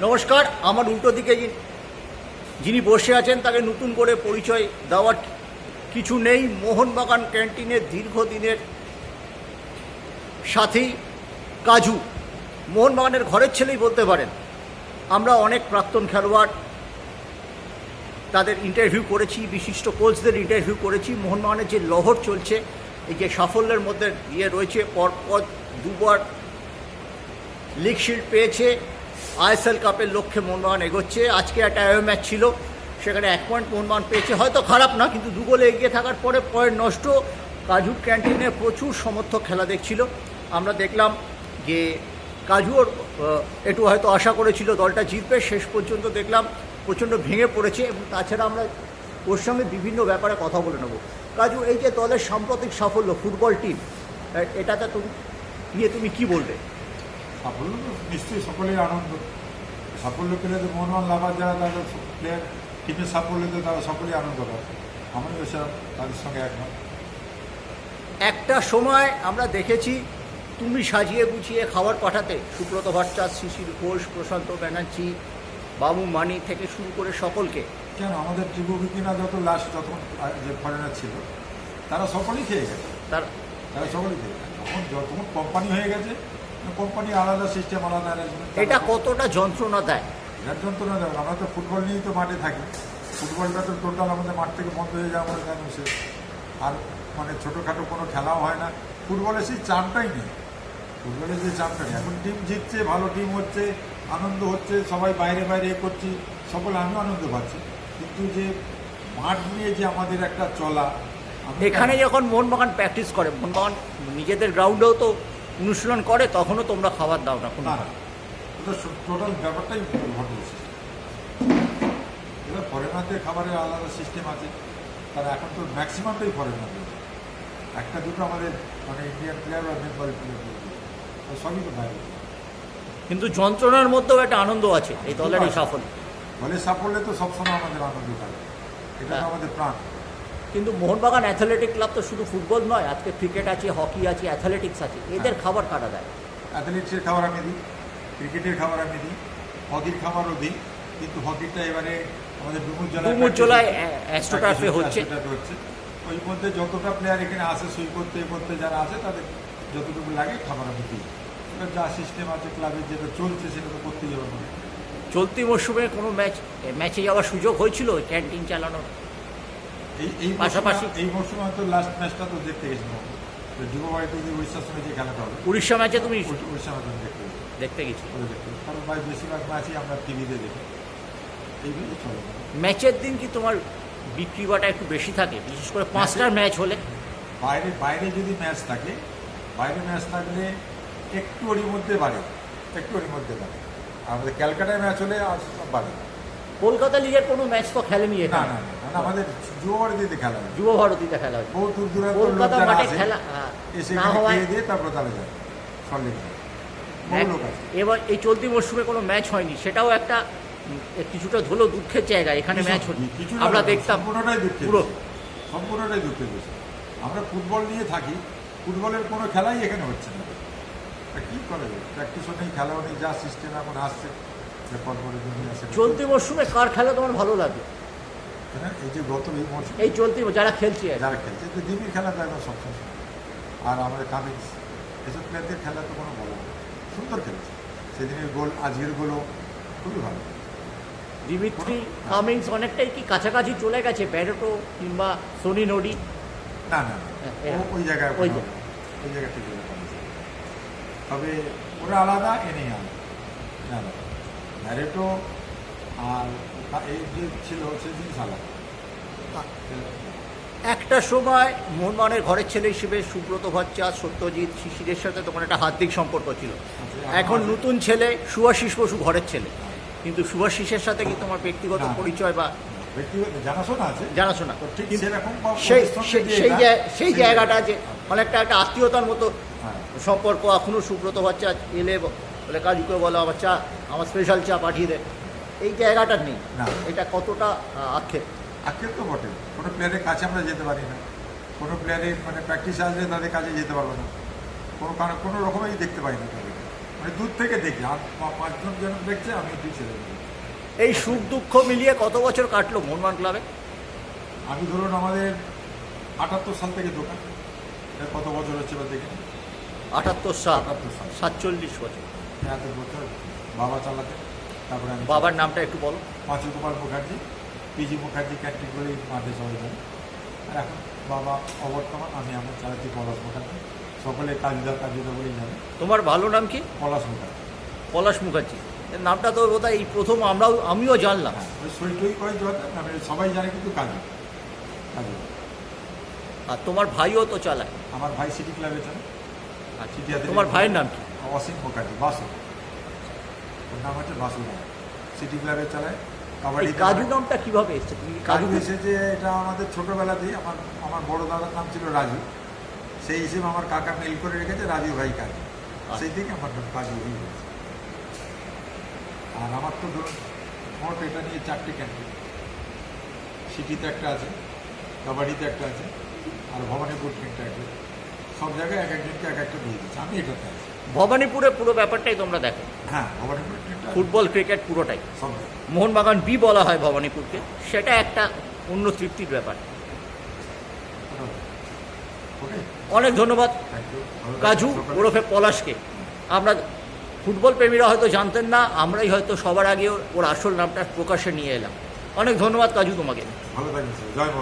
নমস্কার, আমার উল্টো দিকে যিনি- বসে আছেন, তাকে নতুন করে পরিচয় দেওয়ার কিছু নেই। মোহনবাগান ক্যান্টিনের দীর্ঘদিনের সাথী কাজু। মোহনবাগানের ঘরের ছেলেই বলতে পারেন। আমরা অনেক প্রাক্তন খেলোয়াড় তাদের ইন্টারভিউ করেছি, বিশিষ্ট কোচদের ইন্টারভিউ করেছি। মোহনবাগানের যে লহর চলছে, এই যে সাফল্যের মধ্যে দিয়ে রয়েছে, পরপর দুবার লিগ শিল্ড পেয়েছে। আইএসএল কাপের লক্ষ্যে মোহনবাগান এগোচ্ছে। আজকে একটা অ্যাওয়ে ম্যাচ ছিল, সেখানে এক পয়েন্ট মোহনবাগান পেয়েছে। হয়তো খারাপ না, কিন্তু দু গোলে এগিয়ে থাকার পরে পয়েন্ট নষ্ট। কাজুর ক্যান্টিনে প্রচুর সমর্থক খেলা দেখছিল। আমরা দেখলাম যে কাজুর একটু হয়তো আশা করেছিল দলটা জিতবে। শেষ পর্যন্ত দেখলাম প্রচণ্ড ভেঙে পড়েছে এবং তাছাড়া আমরা ওর সঙ্গে বিভিন্ন ব্যাপারে কথা বলে নেব। কাজু, এই যে দলের সাম্প্রতিক সাফল্য, ফুটবল টিম এটাতে তুমি নিয়ে তুমি কি বলবে? সাফল্য তো নিশ্চয়ই সকলেই আনন্দ। সাফল্য পেলে তো মোহনবাগান লাভার যারা তাদের প্লেয়ার টিমের সাফল্যতে তারা সকলেই আনন্দ পায়। আমিও এসব তাদের সঙ্গে একমত একটা সময় আমরা দেখেছি তুমি সাজিয়ে গুছিয়ে খাবার পাঠাতে। সুব্রত ভট্টাচার্য শিশির ঘোষ প্রশান্ত ব্যানার্জি বাবু মানি থেকে শুরু করে সকলকে। কেন? আমাদের ত্রিভুবিকিনা যত লাস্ট যত যে ফরেনার ছিল তারা সকলেই খেয়ে গেছে। তার তারা সকলেই খেয়ে গেছে। যখন যখন কোম্পানি হয়ে গেছে কোম্পানি আলাদা সিস্টেম আলাদা arrangement, এটা কতটা যন্ত্রণা দেয়? এর যন্ত্রণা দেবো আমরা তো ফুটবল নিয়েই তো মাঠে থাকি। ফুটবলটা তো টোটাল আমাদের মাঠ থেকে বন্ধ হয়ে যাওয়া আমাদের কেন সে আর মানে ছোটোখাটো কোনো খেলাও হয় না। ফুটবলে সেই চাপটাই নেই। ফুটবলের যে চাপটা নেই। এখন টিম জিতছে ভালো টিম হচ্ছে আনন্দ হচ্ছে সবাই বাইরে বাইরে এ করছি সকলে আমিও আনন্দ পাচ্ছি। কিন্তু যে মাঠ নিয়ে যে আমাদের একটা চলা এখানে যখন মোহনবাগান প্র্যাকটিস করে মোহনবাগান নিজেদের গ্রাউন্ডেও তো অনুশীলন করে তখনও তোমরা খাবার দাও না কোনো টোটাল ব্যাপারটাই এবার ফরেনারদের খাবারের আলাদা সিস্টেম আছে তারা এখন তো ম্যাক্সিমামটাই ফরেনারদের একটা দুটো আমাদের মানে ইন্ডিয়ান প্লেয়ার বা বেঙ্গলি প্লেয়ার সবই তো বাইরে। কিন্তু যন্ত্রণার মধ্যেও একটা আনন্দ আছে এই দলের এই সাফল্য। সাফল্যে তো সবসময় আমাদের আনন্দ থাকে। এটা হ্যাঁ। আমাদের প্রাণ। কিন্তু মোহনবাগান অ্যাথলেটিক ক্লাব তো শুধু ফুটবল নয় আজকে ক্রিকেট আছে হকি আছে অ্যাথলেটিক্স আছে। এদের খাবার কাটা দেয়? অ্যাথলেটিক্সের খাবার আমি দিই ক্রিকেটের খাবার আমি দিই হকির খাবারও দিই কিন্তু হকিটা এবারে আমাদের ডুমুরজলায়, অ্যা, হচ্ছে। ওই মধ্যে যতটা প্লেয়ার এখানে আসে সই করতে এ করতে যারা আছে তাদের যতটুকু লাগে খাবার আমি দিই। এবার যা সিস্টেম আছে ক্লাবের যেটা চলছে সেটা তো করতেই হবে। চলতি মরশুমে কোনো ম্যাচ ম্যাচে যাওয়ার সুযোগ হয়েছিল? ক্যান্টিন চালানোর? পাশাপাশি- এই হয়তো লাস্ট ম্যাচটা তো দেখতে গেছিলাম। যুববাড়িতে যে উড়িষ্যার সঙ্গে যে খেলাটা হবে উড়িষ্যা ম্যাচে তুমি ওই- উড়িষ্যা ম্যাচ দেখতে দেখতে গেছি। কারণ ভাই বেশিরভাগ ম্যাচই আমরা টিভিতে দেখি। এইগুলো চলে ম্যাচের দিন কি তোমার বিক্রি বাটা একটু বেশি থাকে? বিশেষ করে পাঁচটার ম্যাচ হলে? বাইরে বাইরে যদি ম্যাচ থাকে বাইরে ম্যাচ থাকলে একটু ওরই মধ্যে বাড়ে। একটু ওরই মধ্যে বাড়ে। আমাদের ক্যালকাটায় ম্যাচ হলে বাড়ে কলকাতা লিগের কোনো ম্যাচ তো খেলেনি না না। আমাদের খেলা হয়। যুব ভারতীতে খেলা হয়। বহু দূর দূরান্ত কলকাতা মাঠে খেলা হ্যাঁ, এসে হওয়ায় খেয়ে দিয়ে তারপর যায় বহু এবার এই চলতি মরশুমে কোনো ম্যাচ হয়নি সেটাও একটা কিছুটা ধুলো দুঃখের জায়গা এখানে ম্যাচ হলো কিছু আমরা দেখতাম সম্পূর্ণটাই দুঃখের পুরো। সম্পূর্ণটাই দুঃখের বিষয়। আমরা ফুটবল নিয়ে থাকি ফুটবলের কোনো খেলাই এখানে হচ্ছে না। কি করে প্র্যাকটিসও নেই খেলাও নেই যা সিস্টেম এখন আসছে যে পরপরে দুনিয়া আসে চলতি মরশুমে কার খেলা তোমার ভালো লাগে? এই যে গত এই মরশুম এই চলতি যারা খেলছে যারা খেলছে তো দিদির খেলা তো সবসময় আর আমাদের কামিংস এসব প্লেয়ারদের খেলা তো কোনো বলো সুন্দর খেলেছে। সেদিনের গোল আজকের গোলও খুবই ভালো। দিমিত্রি কামিংস অনেকটাই কি কাছাকাছি চলে গেছে ব্যারোটো কিংবা সোনি নডি? না না হ্যাঁ, হ্যাঁ। ওই জায়গায় ওই জায়গায়। ওই জায়গা ঠিক তবে ওরা আলাদা এনেই আলাদা। ম্যারেটো আর এই যে ছিল সে জিনিস আলাদা একটা সময় মোহনবাগানের ঘরের ছেলে হিসেবে সুব্রত ভট্টাচার্য সত্যজিৎ শিশিরের সাথে তোমার একটা হার্দিক সম্পর্ক ছিল। এখন নতুন ছেলে সুভাশিস বসু ঘরের ছেলে। কিন্তু সুভাশিসের সাথে কি তোমার ব্যক্তিগত পরিচয় বা জানাশোনা আছে। সেই জায়গাটা যে অনেকটা একটা আত্মীয়তার মতো হ্যাঁ। সম্পর্ক। এখনও সুব্রত ভট্টাচার্য এলে বলে কাজুকে বলো আমার চা আমার স্পেশাল চা পাঠিয়ে দে। এই জায়গাটা নেই। না। এটা কতটা আক্ষেপ? আক্ষেপ তো বটে। কোনো প্লেয়ারের কাছে আমরা যেতে পারি না। কোনো প্লেয়ারের মানে প্র্যাকটিস আসলে তাদের কাছে যেতে পারব না। কোনো কারণ কোনো রকমেই দেখতে পাই না তাদেরকে। মানে দূর থেকে দেখি। আর পাঁচজন যেন দেখছে আমি দুই ছেলে এই সুখ দুঃখ মিলিয়ে কত বছর কাটলো মোহনবাগান ক্লাবে? আমি ধরুন আমাদের আটাত্তর সাল থেকে দোকান। এটা কত বছর হচ্ছে বা দেখে। আটাত্তর সাল? আটাত্তর সাল। সাতচল্লিশ বছর। এত বছর বাবা চালাতে তারপরে আমি বাবার নামটা একটু বলো। পাঁচু কুমার মুখার্জি পিজি মুখার্জি বলেই মাঠে সবাই জানে আর এখন বাবা অবর্তমান আমি আমার চালাচ্ছি পলাশ মুখার্জি। সকলে কাজুদা কাজুদা বলেই জানে। তোমার ভালো নাম কি? পলাশ মুখার্জি। পলাশ মুখার্জি। এর নামটা তো বোধহয় এই প্রথম আমরাও আমিও জানলাম। হ্যাঁ সই করে আমি সবাই জানে কিন্তু কাজু। কাজু। আর তোমার ভাইও তো চালায়। আমার ভাই সিটি ক্লাবে চলে আচ্ছা তোমার ভাইয়ের নাম কি? অসীম মুখার্জি বাসু। ওর নাম হচ্ছে বাসু সিটি ক্লাবে চালায় কাবাডি কাজু নামটা কীভাবে এসছে? তুমি কাজু এসেছে এটা আমাদের ছোটবেলাতেই আমার আমার বড় দাদার নাম ছিল রাজু। সেই হিসেবে আমার কাকা মেল করে রেখেছে রাজু ভাই কাজু। সেই থেকে আমার কাজু হয়ে গেছে। আর আমার তো ধরুন মোট এটা নিয়ে চারটে ক্যান্টিন সিটিতে একটা আছে কাবাডিতে একটা আছে আর ভবানীপুর একটা আছে। সব জায়গায় এক একজনকে এক একটা দিয়ে দিচ্ছে। আমি এটাতে আছি। ভবানীপুরে পুরো ব্যাপারটাই তোমরা দেখো। হ্যাঁ ফুটবল ক্রিকেট পুরোটাই। মোহনবাগান বি বলা হয় ভবানীপুরকে। সেটা একটা অন্য তৃপ্তির ব্যাপার। অনেক ধন্যবাদ। কাজু ওরফে পলাশকে। আমরা ফুটবল প্রেমীরা হয়তো জানতেন না আমরাই হয়তো সবার আগে ওর আসল নামটা প্রকাশে নিয়ে এলাম। অনেক ধন্যবাদ কাজু তোমাকে। ভালো জয়